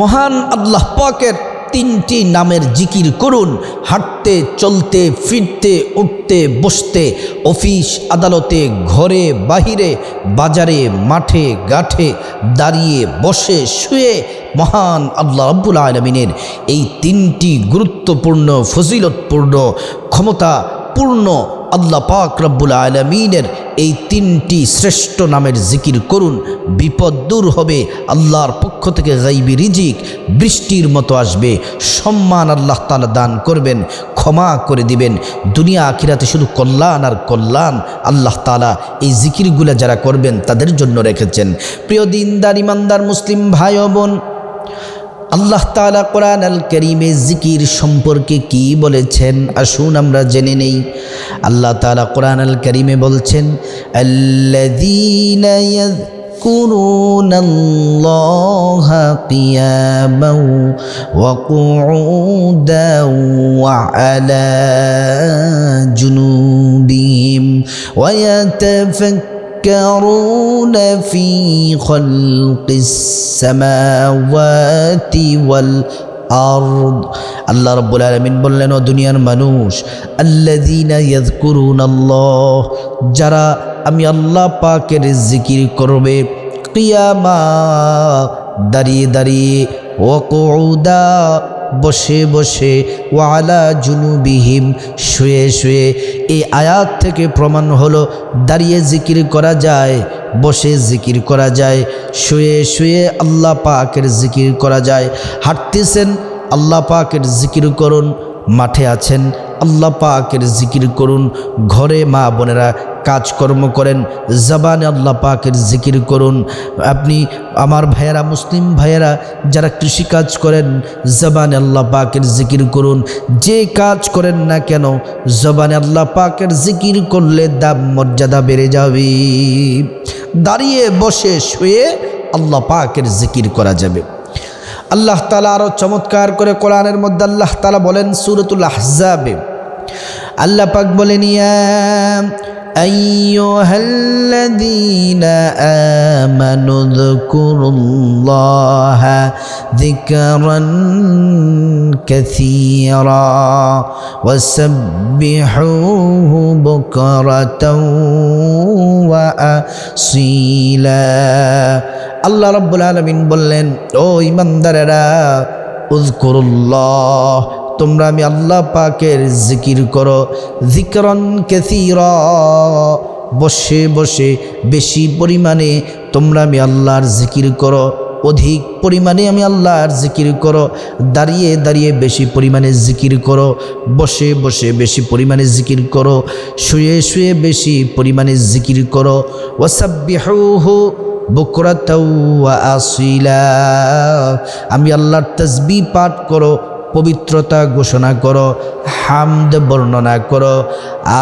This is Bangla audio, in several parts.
মহান আল্লাহ পাকের তিনটি নামের জিকির করুন। হাঁটতে, চলতে, ফিরতে, উঠতে, বসতে, অফিস, আদালতে, ঘরে, বাহিরে, বাজারে, মাঠে গাঠে দাঁড়িয়ে, বসে, শুয়ে মহান আল্লাহ রব্বুল আলমিনের এই তিনটি গুরুত্বপূর্ণ, ফজিলতপূর্ণ ক্ষমতাপূর্ণ আল্লাহ পাক রব্বুল আলমিনের এই তিনটি শ্রেষ্ঠ নামের জিকির করুন। বিপদ দূর হবে, আল্লাহর পক্ষ থেকে গাইবি রিজিক, বৃষ্টির মতো আসবে। সম্মান আল্লাহ তালা দান করবেন, ক্ষমা করে দিবেন। দুনিয়া আখিরাতে শুধু কল্যাণ আর কল্যাণ আল্লাহ তালা এই জিকিরগুলো যারা করবেন তাদের জন্য রেখেছেন। প্রিয় দিনদার, ইমানদার, মুসলিম ভাই বোন আল্লাহ তালা কোরআন আল করিমে জিকির সম্পর্কে কি বলেছেন আসুন আমরা জেনে নেই আল্লাহ তালা কোরআন আল করিমে বলছেন আল্লাযীনা يذكرون الله قياما وقعودا وعلى جنوبهم ويتفكرون في خلق السماوات والأرض আল্লাহ রব্বুল আলমিন বললেন ও দুনিয়ার মানুষ আল্লাযীনা ইয়াযকুরুনাল্লাহ যারা আমি আল্লাহ পাকের জিকির করবে কিয়ামা দাঁড়িয়ে দাঁড়িয়ে ওকৌদা বসে বসে ওয়ালা জুনুবিহিম শুয়ে শুয়ে এই আয়াত থেকে প্রমাণ হলো, দাঁড়িয়ে জিকির করা যায়, বসে জিকির করা যায়, শুয়ে শুয়ে আল্লাহ পাকের জিকির করা যায়। হাঁটতেছেন, আল্লাহ পাকের জিকির করুন, মাঠে আছেন আল্লাহ পাকের জিকির করুন, ঘরে মা বোনেরা কাজকর্ম করেন, জবানে আল্লাহ পাকের জিকির করুন। আপনি আমার ভাইয়েরা, মুসলিম ভাইয়েরা যারা কৃষিকাজ করেন, জবানে আল্লাহ পাকের জিকির করুন। যে কাজ করেন না কেন, জবানে আল্লাহ পাকের জিকির করলে দাম মর্যাদা বেড়ে যাবে। দাঁড়িয়ে বসে শুয়ে আল্লাহ পাকের জিকির করা যাবে। আল্লাহ তালা আরও চমৎকার করে কোরআনের মধ্যে আল্লাহ তালা বলেন, সুরতুল আহজাবে। আল্লাহ পাক বলেন ইয়া أيها الذين آمنوا اذكروا الله ذكرا كثيرا وسبحوه بكرة وأصيلا আল্লাহ রব্বুল আলমিন বললেন ও ইমানদারেরা উজকুরুল্লাহ তোমরা আমি আল্লাহ পাকের জিকির করো। জিকরন কেসির, বসে বসে বেশি পরিমাণে তোমরা আমি আল্লাহর জিকির করো। অধিক পরিমাণে আমি আল্লাহর জিকির করো। দাঁড়িয়ে দাঁড়িয়ে বেশি পরিমাণে জিকির করো। বসে বসে বেশি পরিমাণে জিকির করো। শুয়ে শুয়ে বেশি পরিমাণে জিকির করো। ওসাব্বিহু আসিলা। আমি আল্লাহর তসবি পাঠ করো। পবিত্রতা ঘোষণা করো, হামদ বর্ণনা করো।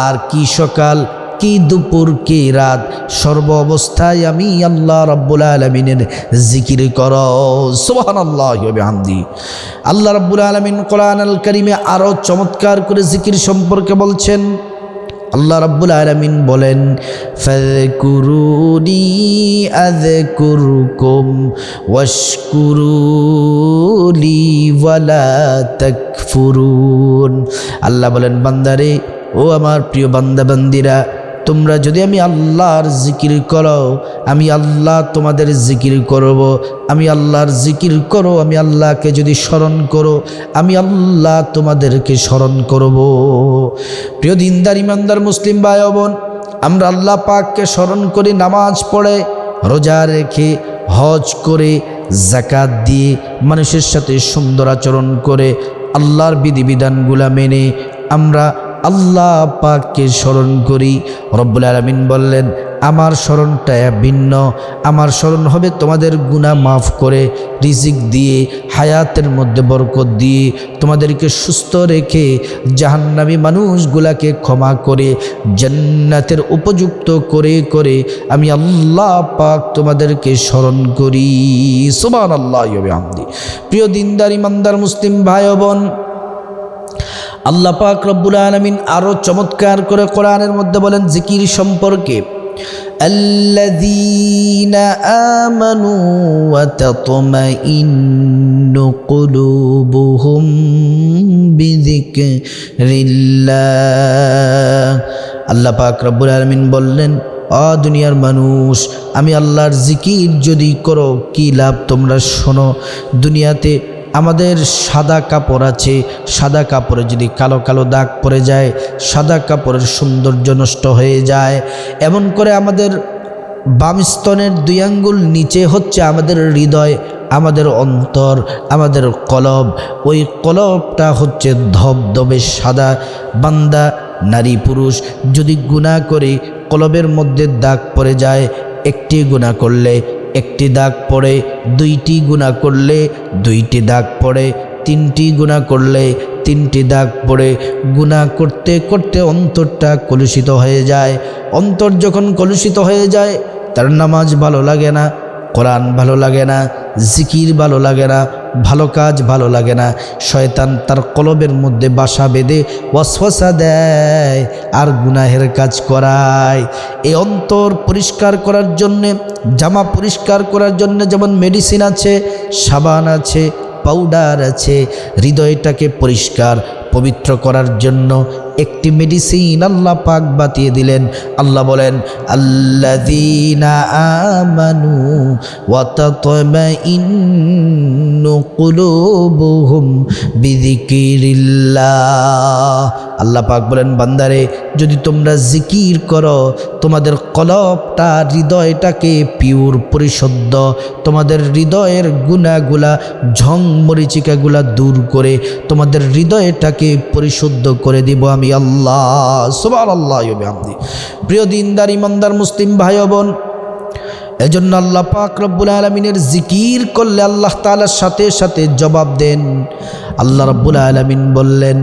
আর কি সকাল, কি দুপুর, কি রাত, সর্ব অবস্থায় আমি আল্লাহ রব্বুল আলমিনের জিকির কর। সোহান আল্লাহ হামদি আল্লাহ রব্বুল আলমিন কোরআন আল করিমে আরও চমৎকার করে জিকির সম্পর্কে বলছেন আল্লাহ রাব্বুল আলামিন বলেন, ফাযকুরুনি আযকুরকুম ওয়াশকুরুলি ওয়ালা তাকফুরুন। আল্লাহ বলেন, বান্দারে, ও আমার প্রিয় বান্দা বান্দিরা তোমরা যদি আমি আল্লাহর জিকির করো, আমি আল্লাহ তোমাদের জিকির করব, আমি আল্লাহর জিকির করো, আমি আল্লাহকে যদি স্মরণ করো, আমি আল্লাহ তোমাদেরকে স্মরণ করব। প্রিয় দিনদার, ইমানদার, মুসলিম ভাই বোন আমরা আল্লাহ পাককে স্মরণ করি, নামাজ পড়ে, রোজা রেখে, হজ করে জাকাত দিয়ে, মানুষের সাথে সুন্দর আচরণ করে, আল্লাহর বিধিবিধানগুলা মেনে আমরা আল্লাহ পাককে স্মরণ করি। রব্বুল আলমিন বললেন, আমার স্মরণটা ভিন্ন। আমার স্মরণ হবে তোমাদের গুণা মাফ করে, রিজিক দিয়ে, হায়াতের মধ্যে বরকত দিয়ে, তোমাদেরকে সুস্থ রেখে জাহান্নামী মানুষগুলাকে ক্ষমা করে, জান্নাতের উপযুক্ত করে করে আমি আল্লাহ পাক তোমাদেরকে স্মরণ করি। সোমান আল্লাহ প্রিয় দিনদার, ইমানদার, মুসলিম ভাই বোন আল্লাহ পাক রব্বুল আলমিন আরও চমৎকার করে কোরআনের মধ্যে বলেন জিকির সম্পর্কে الذين آمنوا وتطمئن قلوبهم بذكر الله আল্লাহ পাক রব্বুল আলমিন বললেন অ দুনিয়ার মানুষ আমি আল্লাহর জিকির যদি করো কি লাভ তোমরা শোনো দুনিয়াতে আমাদের সাদা কাপড় আছে, সাদা কাপড়ে যদি কালো কালো দাগ পড়ে যায়, সাদা কাপড়ের সৌন্দর্য নষ্ট হয়ে যায়। এমন করে আমাদের বাম স্তনের দুই আঙ্গুল নিচে হচ্ছে আমাদের হৃদয়, আমাদের অন্তর, আমাদের কলব। ওই কলবটা হচ্ছে ধবধবে সাদা, বান্দা, নারী, পুরুষ। যদি গুণা করে, কলবের মধ্যে দাগ পড়ে যায়, একটি গুণা করলে একটি দাগ পড়ে দুইটি গুণা করলে দুইটি দাগ পড়ে তিনটি গুণা করলে তিনটি দাগ পড়ে। গুণা করতে করতে অন্তরটা কলুষিত হয়ে যায়। অন্তর যখন কলুষিত হয়ে যায়, তার নামাজ ভালো লাগে না, কোরআন ভালো লাগে না জিকির ভালো লাগে না, ভালো কাজ ভালো লাগে না। শয়তান তার কলবের মধ্যে বাসা বেঁধে ওয়াসওয়াসা দেয় আর গুনাহের কাজ করায়। এই অন্তর পরিষ্কার করার জন্যে, জামা পরিষ্কার করার জন্য যেমন মেডিসিন আছে, সাবান আছে পাউডার আছে, হৃদয়টাকে পরিষ্কার পবিত্র করার জন্য একটি মেডিসিন আল্লাহ পাক বাতিয়ে দিলেন। আল্লাহ বলেন আল্লাহ আমানু তাতমাইন্নু কুলুবুহুম বিযিকিরিল্লাহ আল্লাহ পাক বলেন, বান্দারে, যদি তোমরা জিকির করো, তোমাদের কলপটা হৃদয়টাকে পিওর, পরিশুদ্ধ, তোমাদের হৃদয়ের গুণাগুলা ঝং মরিচিকাগুলা দূর করে, তোমাদের হৃদয়টাকে পরিশুদ্ধ করে দিব আমি আল্লাহ। সুবাহ আল্লাহ প্রিয় দিনদার, ইমানদার, মুসলিম ভাই বোন এজন্য আল্লাহ পাক রব্বুল আলমিনের জিকির করলে আল্লাহ তালার সাথে সাথে জবাব দেন। আল্লাহ রব্বুল আলমিন বললেন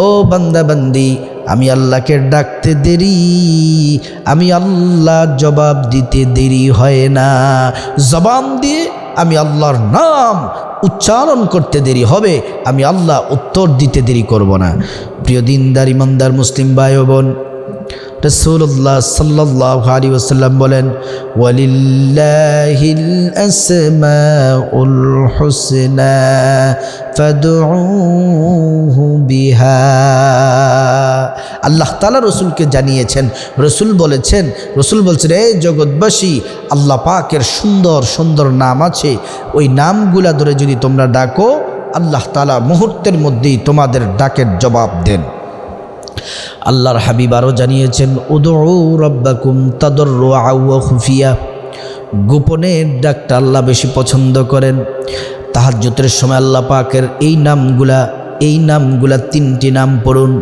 ও বান্দা বান্দি আমি আল্লাহকে ডাকতে দেরি, আমি আল্লাহ জবাব দিতে দেরি হয় না। জবান দিয়ে আমি আল্লাহর নাম উচ্চারণ করতে দেরি হবে, আমি আল্লাহ উত্তর দিতে দেরি করব না। প্রিয় দিনদার, ইমানদার মুসলিম ভাই বোন রসুল্লাহ সাল্লাহ আলী ওসাল্লাম বলেন আল্লাহ তালা রসুলকে জানিয়েছেন, রসুল বলেছেন, রসুল বলছেন এই জগৎবাসী, আল্লাহ পাকের সুন্দর সুন্দর নাম আছে, ওই নামগুলা ধরে যদি তোমরা ডাকো আল্লাহ তালা মুহূর্তের মধ্যেই তোমাদের ডাকের জবাব দেন। আল্লাহর হাবিব আরও জানিয়েছেন রব্বাকুম তাদর খুফিয়া। গোপনের ডাকটা আল্লাহ বেশি পছন্দ করেন। তাহাজ্যতের সময় আল্লাহ পাকের এই নামগুলা এই নামগুলা তিনটি নাম পড়ুন।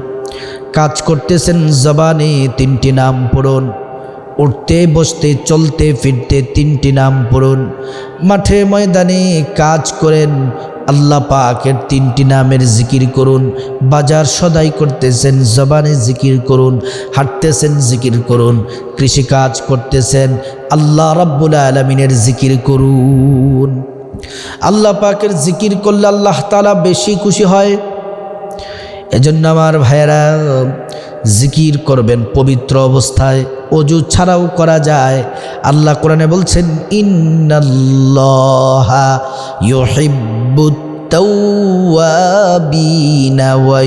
কাজ করতেছেন জবানে তিনটি নাম পড়ুন। উঠতে, বসতে, চলতে, ফিরতে তিনটি নাম পড়ুন। মাঠে ময়দানে কাজ করেন আল্লাহ পাকের তিনটি নামের জিকির করুন, বাজার সদাই করতেছেন, জবানে জিকির করুন, হাঁটতেছেন, জিকির করুন, কৃষিকাজ করতেছেন, আল্লাহ রাব্বুল আলমিনের জিকির করুন। আল্লাহ পাকের জিকির করলে আল্লাহ তালা বেশি খুশি হয়। এজন্য আমার ভাইয়েরা জিকির করবেন পবিত্র অবস্থায়, অজু ছাড়াও করা যায়। আল্লাহ কোরআনে বলছেন, ইন্নাল্লাহা ইউহিব্বুত তাওয়াবিনা ওয়া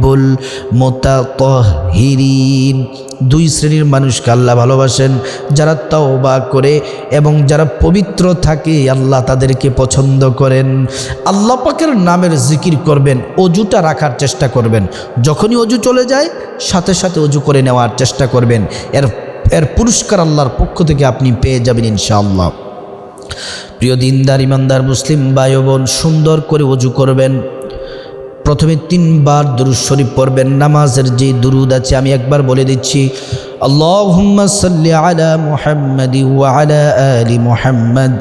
ইউহিব্বুল মুতাতাহহিরিন দুই শ্রেণির মানুষকে আল্লাহ ভালোবাসেন, যারা তওবা করে এবং যারা পবিত্র থাকে, আল্লাহ তাদেরকে পছন্দ করেন। আল্লাহ পাকের নামের জিকির করবেন, অজুটা রাখার চেষ্টা করবেন। যখনই অজু চলে যায়, সাথে সাথে অজু করে নেওয়ার চেষ্টা করবেন। এর এর পুরস্কার আল্লাহর পক্ষ থেকে আপনি পেয়ে যাবেন ইনশাআল্লাহ। প্রিয় দিনদার, ইমানদার, মুসলিম ভাই বোন, সুন্দর করে অজু করবেন। প্রথমে তিনবার দুরুদ শরীফ পড়বেন নামাজের যে দুরুদ আছে আমি একবার বলে দিচ্ছি আল্লাহুম্মা সাল্লি আলা মুহাম্মাদ ওয়া আলা আলি মুহাম্মাদ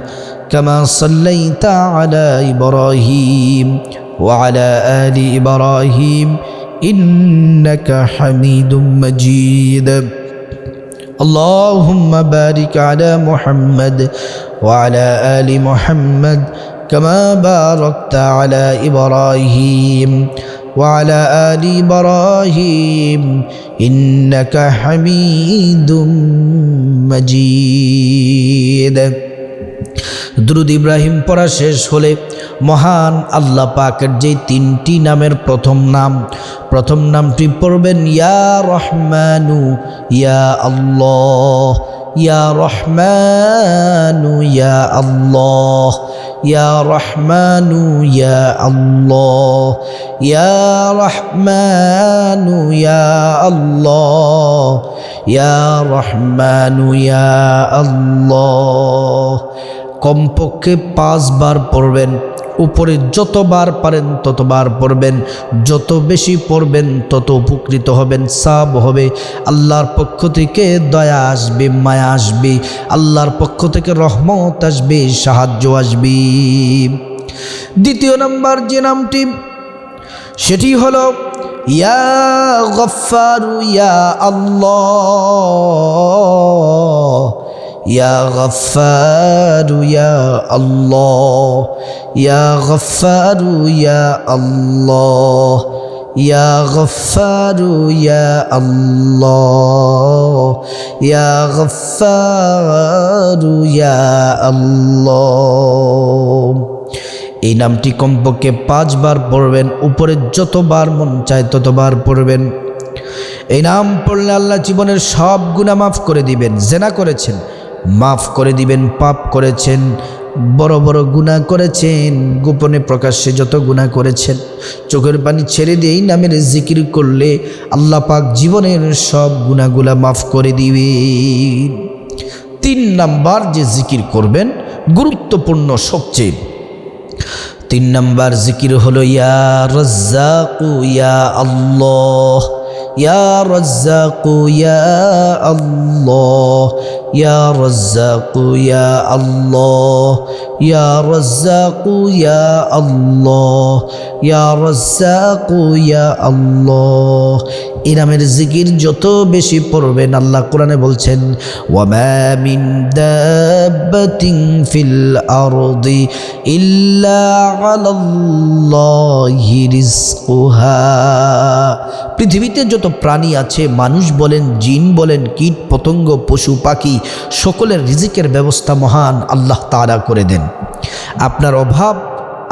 কামা সাল্লাইতা আলা ইব্রাহিম ওয়া আলা আলি ইব্রাহিম ইন্নাকা হামিদুম মাজিদ اللهم بارك على محمد وعلى آل محمد كما باركت على إبراهيم وعلى آل إبراهيم إنك حميد مجيد দ্রুদ ইব্রাহিম পড়া শেষ হলে মহান আল্লাহ পাকের যে তিনটি নামের প্রথম নাম প্রথম নামটি পড়বেন ইয়া রহমানু ইয়া আল্লাহ ইয়া রহমানু ইয়া আল্লাহ ইয়া রহমানু ইয়া আল্লাহ ইয়া রহমানু ইয়া আল্লাহ ইয়া রহমানু ইয়া আল্লাহ কমপক্ষে পাঁচবার পড়বেন। উপরে যতবার পারেন ততবার পড়বেন। যত বেশি পড়বেন, তত উপকৃত হবেন, সাব হবে। আল্লাহর পক্ষ থেকে দয়া আসবে, মায়া আসবে। আল্লাহর পক্ষ থেকে রহমত আসবে, সাহায্য আসবে। দ্বিতীয় নাম্বার যে নামটি, সেটি হলো, ইয়া গফারু ইয়া আল্লাহ। ইয়া গফারু ইয়া আল্লাহ ইয়া গফারু ইয়া আল্লাহ ইয়া গফারু ইয়া আল্লাহ ইয়া গফারু ইয়া আল্লাহ এই নামটি কমপক্ষে পাঁচবার পড়বেন, উপরে যতবার মন চায় ততবার পড়বেন। এই নাম পড়লে আল্লাহ জীবনের সব গুণা মাফ করে দিবেন, জেনা করেছেন। মাফ করে দিবেন, পাপ করেছেন, বড় বড় গুণা করেছেন, গোপনে প্রকাশ্যে যত গুণা করেছেন। চোখের পানি ছেড়ে দিয়ে এই নামের জিকির করলে আল্লাহ পাক জীবনের সব গুণাগুলা মাফ করে দিবেন। তিন নাম্বার যে জিকির করবেন, গুরুত্বপূর্ণ সবচেয়ে। তিন নাম্বার জিকির হলো, ইয়া রজ্জাকু, ইয়া আল্লাহ, ইয়া রজ্জাকু, ইয়া আল্লাহ ইয়া রজ্জাকু ইয়া আল্লাহ ইয়া রজ্জাকু ইয়া আল্লাহ ইয়া রজ্জাকু ইয়া আল্লাহ এই নামের জিকির যত বেশি পড়বেন আল্লাহ কোরআনে বলছেন আরদি ইল্লা পৃথিবীতে যত প্রাণী আছে, মানুষ বলেন, জিন বলেন, কীট, পতঙ্গ, পশু, পাখি সকলের রিজিকের ব্যবস্থা মহান আল্লাহ তাআলা করে দেন। আপনার অভাব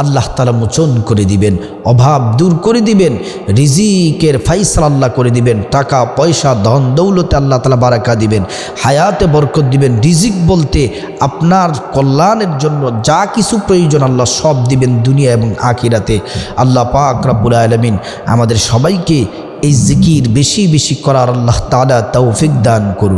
আল্লাহ তালা মোচন করে দিবেন, অভাব দূর করে দিবেন, রিজিকের ফাইসাল আল্লাহ করে দিবেন, টাকা, পয়সা, ধন, দৌলতে আল্লাহ তালা বারাকা দিবেন, হায়াতে বরকত দিবেন, রিজিক বলতে আপনার কল্যাণের জন্য যা কিছু প্রয়োজন আল্লাহ সব দিবেন দুনিয়া এবং আখিরাতে। আল্লাহ পাক রাব্বুল আলমিন আমাদের সবাইকে এই জিকির বেশি বেশি করার আল্লাহ তালা তৌফিক দান করুন।